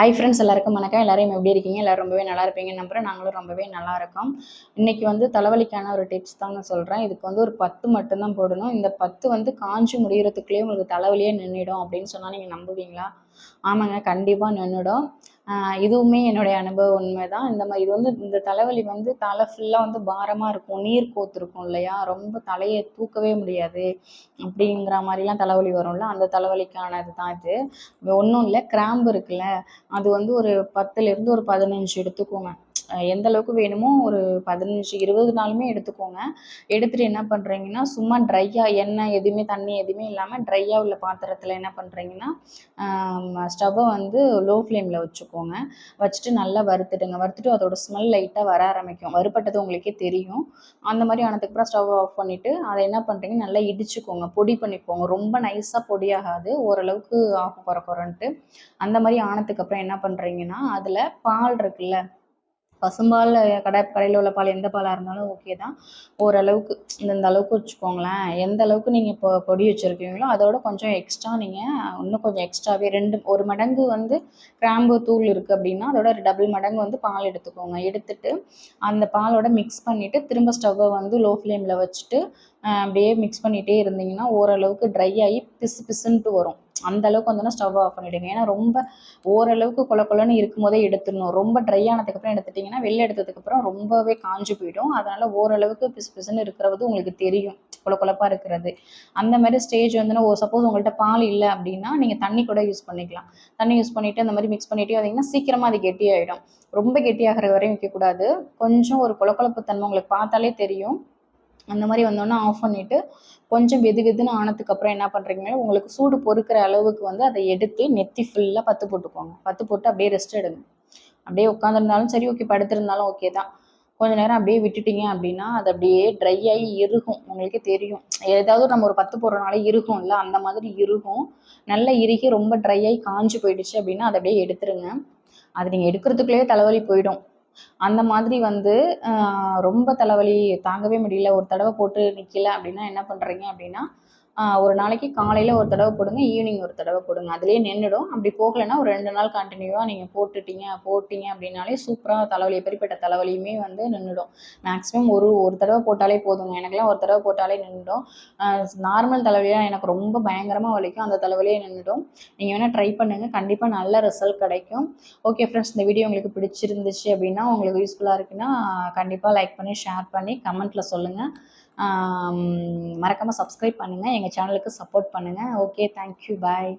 Hi friends எல்லாருக்கும் வணக்கம். எல்லாரையும் எப்படி இருக்கீங்க? எல்லாரும் ரொம்பவே நல்லா இருப்பீங்கன்னு நம்புகிறேன் நாங்களும் ரொம்பவே நல்லா இருக்கோம். இன்னைக்கு வந்து தலைவலிக்கான ஒரு டிப்ஸ் தாங்க சொல்கிறேன் இதுக்கு வந்து ஒரு பத்து மட்டும்தான் போடணும். இந்த பத்து வந்து காஞ்சி முடிகிறதுக்குள்ளேயே உங்களுக்கு தலைவலியே நின்றுடும் அப்படின்னு சொன்னால் நீங்கள் நம்புவீங்களா? ஆமாங்க கண்டிப்பாக நின்றுடும் இதுவுமே என்னுடைய அனுபவம் உண்மை தான் இந்த மாதிரி இது வந்து இந்த தலைவலி வந்து தலை ஃபுல்லாக வந்து பாரமாக இருக்கும். நீர் கோத்துருக்கும் இல்லையா? ரொம்ப தலையை தூக்கவே முடியாது அப்படிங்கிற மாதிரிலாம் தலைவலி வரும்ல? அந்த தலைவலிக்கானது தான் இது. ஒன்றும் இல்லை கிராம்பு இருக்குல்ல? அது வந்து ஒரு பத்துலேருந்து ஒரு பதினஞ்சு எடுத்துக்கோங்க. எந்த அளவுக்கு வேணுமோ ஒரு பதினஞ்சு இருபது நாளுமே எடுத்துக்கோங்க. எடுத்துகிட்டு என்ன பண்ணுறீங்கன்னா சும்மா ட்ரையாக எண்ணெய் எதுவுமே தண்ணி எதுவுமே இல்லாமல் ட்ரையாக உள்ள பாத்திரத்தில் என்ன பண்ணுறீங்கன்னா ஸ்டவ்வை வந்து லோ ஃப்ளேமில் வச்சுக்கோங்க. வச்சுட்டு நல்லா வறுத்துடுங்க. வறுத்துட்டு அதோட ஸ்மெல் லைட்டாக வர ஆரம்பிக்கும். வறுப்பட்டது உங்களுக்கே தெரியும். அந்த மாதிரி ஆனதுக்கப்புறம் ஸ்டவ் ஆஃப் பண்ணிவிட்டு அதை என்ன பண்ணுறீங்க நல்லா இடிச்சுக்கோங்க. பொடி பண்ணிக்கோங்க. ரொம்ப நைஸாக பொடியாகாது ஓரளவுக்கு ஆஃப் குறை குறைன்ட்டு அந்த மாதிரி ஆனதுக்கப்புறம் என்ன பண்ணுறீங்கன்னா அதில் பால் இருக்குல்ல பசும்பால் கடை கடையில் உள்ள பால் எந்த பாலாக இருந்தாலும் ஓகே தான். ஓரளவுக்கு இந்தந்த அளவுக்கு வச்சுக்கோங்களேன். எந்த அளவுக்கு நீங்கள் இப்போ பொடி வச்சுருக்கீங்களோ அதோட கொஞ்சம் எக்ஸ்ட்ரா நீங்கள் இன்னும் கொஞ்சம் எக்ஸ்ட்ராவே ரெண்டு ஒரு மடங்கு வந்து கிராம்பு தூள் இருக்குது அப்படின்னா அதோட டபுள் மடங்கு வந்து பால் எடுத்துக்கோங்க. எடுத்துட்டு அந்த பாலோட மிக்ஸ் பண்ணிவிட்டு திரும்ப ஸ்டவ்வை வந்து லோ ஃப்ளேமில் வச்சுட்டு அப்படியே மிக்ஸ் பண்ணிகிட்டே இருந்தீங்கன்னா ஓரளவுக்கு ட்ரை ஆகி பிசு பிசுன்ட்டு வரும். அந்த அளவுக்கு வந்தோன்னா ஸ்டவ் ஆஃப் பண்ணிவிடுங்க ஏன்னா ரொம்ப ஓரளவுக்கு கொல கொலன்னு இருக்கும் போதே எடுத்துடணும். ரொம்ப ட்ரை ஆனதுக்கப்புறம் எடுத்துட்டிங்கன்னா வெளில எடுத்ததுக்கப்புறம் ரொம்பவே காஞ்சு போயிடும். அதனால் ஓரளவுக்கு பிசு பிசுன்னு இருக்கிறது உங்களுக்கு தெரியும். கொல கொலப்பாக இருக்கிறது. அந்த மாதிரி ஸ்டேஜ் வந்துன்னா ஓ சப்போஸ் உங்கள்கிட்ட பால் இல்லை அப்படின்னா நீங்கள் தண்ணி கூட யூஸ் பண்ணிக்கலாம். தண்ணி யூஸ் பண்ணிவிட்டு அந்த மாதிரி மிக்ஸ் பண்ணிகிட்டே வந்தீங்கன்னா சீக்கிரமாக அது கெட்டியாயிடும் ரொம்ப கெட்டியாகிற வரையும் வைக்கக்கூடாது. கொஞ்சம் ஒரு கொல தன்மை உங்களுக்கு பார்த்தாலே தெரியும். அந்த மாதிரி வந்தோடனே ஆஃப் பண்ணிவிட்டு கொஞ்சம் வெது வெதுன்னு ஆனதுக்கப்புறம் என்ன பண்ணுறீங்கன்னா உங்களுக்கு சூடு பொறுக்கிற அளவுக்கு வந்து அதை எடுத்து நெத்தி ஃபுல்லாக பத்து போட்டுக்கோங்க. பத்து போட்டு அப்படியே ரெஸ்ட் எடுங்க. அப்படியே உட்காந்துருந்தாலும் சரி ஓகே படுத்திருந்தாலும் ஓகே தான். கொஞ்ச நேரம் அப்படியே விட்டுட்டீங்க அப்படின்னா அது அப்படியே ட்ரை ஆகி இறுகும். உங்களுக்கே தெரியும். ஏதாவது நம்ம ஒரு பத்து போடுறனால இருக்கும்ல அந்த மாதிரி இருக்கும் நல்லா இறுகி ரொம்ப ட்ரை ஆகி காஞ்சி போயிடுச்சு அப்படின்னா அதை அப்படியே எடுத்துருங்க. அது நீங்கள் எடுக்கிறதுக்குள்ளேயே தலைவலி போயிடும். அந்த மாதிரி வந்து ரொம்ப தலைவலி தாங்கவே முடியல. ஒரு தடவை போட்டு நிற்கல அப்படின்னா என்ன பண்ணுறீங்க அப்படின்னா ஒரு நாளைக்கு காலையில் ஒரு தடவை போடுங்க ஈவினிங் ஒரு தடவை போடுங்க. அதுலேயே நின்றுடும் அப்படி போகலைன்னா ஒரு ரெண்டு நாள் கண்டினியூவாக நீங்கள் போட்டுட்டீங்க போட்டிங்க அப்படின்னாலே சூப்பராக தலைவலி எப்படிப்பட்ட தலைவலியுமே வந்து நின்றுடும் மேக்ஸிமம் ஒரு ஒரு தடவை போட்டாலே போதுங்க. எனக்குலாம் ஒரு தடவை போட்டாலே நின்றுடும் நார்மல் தலைவலியாக எனக்கு ரொம்ப பயங்கரமாக வலிக்கும். அந்த தலைவலியே நின்றுடும் நீங்கள் வேணால் ட்ரை பண்ணுங்கள் கண்டிப்பாக நல்ல ரிசல்ட் கிடைக்கும். ஓகே ஃப்ரெண்ட்ஸ் இந்த வீடியோ உங்களுக்கு பிடிச்சிருந்துச்சு அப்படின்னா உங்களுக்கு யூஸ்ஃபுல்லாக இருக்குன்னா கண்டிப்பாக லைக் பண்ணி ஷேர் பண்ணி கமெண்ட்டில் சொல்லுங்கள் மறக்காமல் சப்ஸ்கிரைப் பண்ணுங்கள் எங்கள் சேனலுக்கு சப்போர்ட் பண்ணுங்கள் ஓகே தேங்க்யூ பாய்